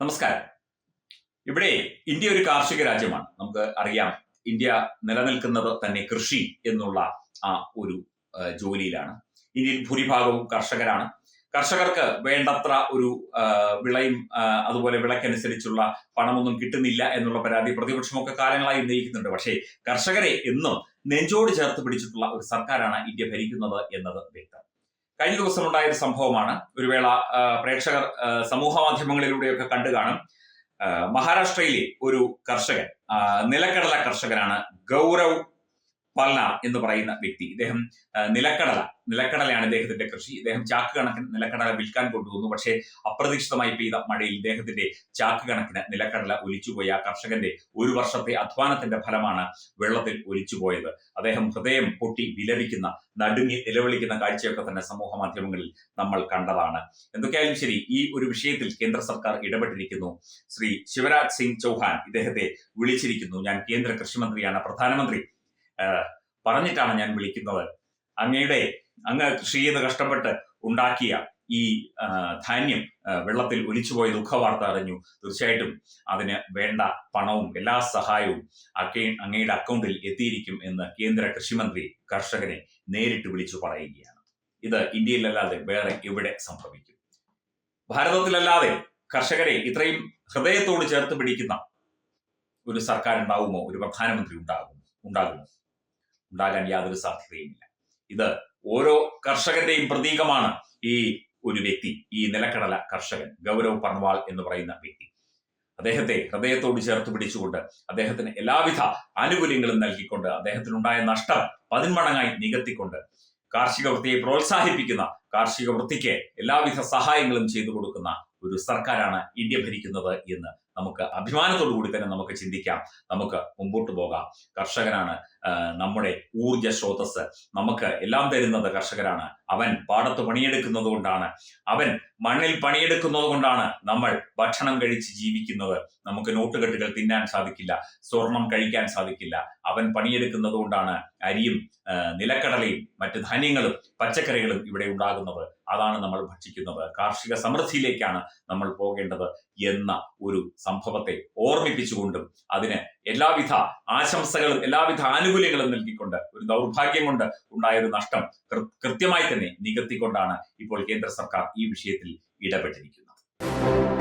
നമസ്കാരം. ഇവിടെ ഇന്ത്യ ഒരു കാർഷിക രാജ്യമാണ്. നമുക്ക് അറിയാം ഇന്ത്യ നിലനിൽക്കുന്നത് തന്നെ കൃഷി എന്നുള്ള ആ ഒരു ജോലിയിലാണ്. ഇന്ത്യയിൽ ഭൂരിഭാഗവും കർഷകരാണ്. കർഷകർക്ക് വേണ്ടത്ര ഒരു വിളയും അതുപോലെ വിളക്കനുസരിച്ചുള്ള പണമൊന്നും കിട്ടുന്നില്ല എന്നുള്ള പരാതി പ്രതിപക്ഷമൊക്കെ കാലങ്ങളായി ഉന്നയിക്കുന്നുണ്ട്. പക്ഷേ കർഷകരെ എന്നും നെഞ്ചോട് ചേർത്ത് പിടിച്ചിട്ടുള്ള ഒരു സർക്കാരാണ് ഇന്ത്യ ഭരിക്കുന്നത് എന്നത് വ്യക്തം. കഴിഞ്ഞ ദിവസം ഉണ്ടായ ഒരു സംഭവമാണ്. ഒരു വേള പ്രേക്ഷകർ സമൂഹ മാധ്യമങ്ങളിലൂടെയൊക്കെ കണ്ടു കാണും. മഹാരാഷ്ട്രയിലെ ഒരു കർഷകൻ നിലക്കടല കർഷകനാണ് ഗൗരവ് പൽന എന്ന് പറയുന്ന വ്യക്തി. ഇദ്ദേഹം നിലക്കടല നിലക്കടലയാണ് ഇദ്ദേഹത്തിന്റെ കൃഷി. ഇദ്ദേഹം ചാക്ക് കണക്കിന് നിലക്കടല വിൽക്കാൻ കൊണ്ടുവന്നു. പക്ഷേ അപ്രതീക്ഷിതമായി പെയ്ത മഴയിൽ ഇദ്ദേഹത്തിന്റെ ചാക്ക് കണക്കിന് നിലക്കടല ഒലിച്ചുപോയി. ആ കർഷകന്റെ ഒരു വർഷത്തെ അധ്വാനത്തിന്റെ ഫലമാണ് വെള്ളത്തിൽ ഒലിച്ചുപോയത്. അദ്ദേഹം ഹൃദയം പൊട്ടി വിലപിക്കുന്ന നടുങ്ങി നിലവിളിക്കുന്ന കാഴ്ചയൊക്കെ തന്നെ സമൂഹ മാധ്യമങ്ങളിൽ നമ്മൾ കണ്ടതാണ്. എന്തൊക്കെയായാലും ശരി ഈ ഒരു വിഷയത്തിൽ കേന്ദ്ര സർക്കാർ ഇടപെട്ടിരിക്കുന്നു. ശ്രീ ശിവരാജ് സിംഗ് ചൗഹാൻ ഇദ്ദേഹത്തെ വിളിച്ചിരിക്കുന്നു. ഞാൻ കേന്ദ്ര കൃഷിമന്ത്രിയാണ്. പ്രധാനമന്ത്രി പറഞ്ഞിട്ടാണ് ഞാൻ വിളിക്കുന്നത്. അങ്ങയുടെ അങ്ങ് കൃഷി ചെയ്ത് കഷ്ടപ്പെട്ട് ഉണ്ടാക്കിയ ഈ ധാന്യം വെള്ളത്തിൽ ഒലിച്ചുപോയ ദുഃഖവാർത്ത അറിഞ്ഞു. തീർച്ചയായിട്ടും അതിന് വേണ്ട പണവും എല്ലാ സഹായവും അക്കേ അങ്ങയുടെ അക്കൗണ്ടിൽ എത്തിയിരിക്കും എന്ന് കേന്ദ്ര കൃഷിമന്ത്രി കർഷകനെ നേരിട്ട് വിളിച്ചു പറയുകയാണ്. ഇത് ഇന്ത്യയിലല്ലാതെ വേറെ എവിടെ സംഭവിക്കും? ഭാരതത്തിലല്ലാതെ കർഷകരെ ഇത്രയും ഹൃദയത്തോട് ചേർത്ത് പിടിക്കുന്ന ഒരു സർക്കാർ ഉണ്ടാവുമോ ഒരു പ്രധാനമന്ത്രി ഉണ്ടാകുമോ? ഉണ്ടാകുമോ? ഉണ്ടാകാൻ യാതൊരു സാധ്യതയുമില്ല. ഇത് ഓരോ കർഷകന്റെയും പ്രതീകമാണ് ഈ ഒരു വ്യക്തി ഈ നിലക്കടല കർഷകൻ ഗൗരവ് പർണവാൾ എന്ന് പറയുന്ന വ്യക്തി. അദ്ദേഹത്തെ ഹൃദയത്തോട് ചേർത്ത് പിടിച്ചുകൊണ്ട് അദ്ദേഹത്തിന് എല്ലാവിധ ആനുകൂല്യങ്ങളും നൽകിക്കൊണ്ട് അദ്ദേഹത്തിനുണ്ടായ നഷ്ടം പതിന്മടങ്ങായി നികത്തിക്കൊണ്ട് കാർഷിക വൃത്തിയെ പ്രോത്സാഹിപ്പിക്കുന്ന കാർഷിക വൃത്തിക്ക് എല്ലാവിധ സഹായങ്ങളും ചെയ്തു കൊടുക്കുന്ന ഒരു സർക്കാരാണ് ഇന്ത്യ ഭരിക്കുന്നത് എന്ന് നമുക്ക് അഭിമാനത്തോടു കൂടി തന്നെ നമുക്ക് ചിന്തിക്കാം. നമുക്ക് മുമ്പോട്ട് പോകാം. കർഷകനാണ് നമ്മുടെ ഊർജ സ്രോതസ് നമുക്ക് എല്ലാം തരുന്നത് കർഷകരാണ്. അവൻ പാടത്ത് പണിയെടുക്കുന്നത് കൊണ്ടാണ്. അവൻ മണ്ണിൽ പണിയെടുക്കുന്നത് കൊണ്ടാണ് നമ്മൾ ഭക്ഷണം കഴിച്ച് ജീവിക്കുന്നത്. നമുക്ക് നോട്ടുകെട്ടുകൾ തിന്നാൻ സാധിക്കില്ല. സ്വർണം കഴിക്കാൻ സാധിക്കില്ല. അവൻ പണിയെടുക്കുന്നത് കൊണ്ടാണ് അരിയും നിലക്കടലയും മറ്റ് ധാന്യങ്ങളും പച്ചക്കറികളും ഇവിടെ ഉണ്ടാകുന്നത്. അതാണ് നമ്മൾ ഭക്ഷിക്കുന്നത്. കാർഷിക സമൃദ്ധിയിലേക്കാണ് നമ്മൾ പോകേണ്ടത് എന്ന ഒരു സംഭവത്തെ ഓർമ്മിപ്പിച്ചുകൊണ്ടും അതിന് എല്ലാവിധ ആശംസകളും എല്ലാവിധ ആനുകൂല്യങ്ങളും നൽകിക്കൊണ്ട് ഒരു ദൗർഭാഗ്യം കൊണ്ട് ഉണ്ടായ ഒരു നഷ്ടം കൃത്യമായി തന്നെ നികത്തിക്കൊണ്ടാണ് ഇപ്പോൾ കേന്ദ്ര സർക്കാർ ഈ വിഷയത്തിൽ ഇടപെട്ടിരിക്കുന്നത്.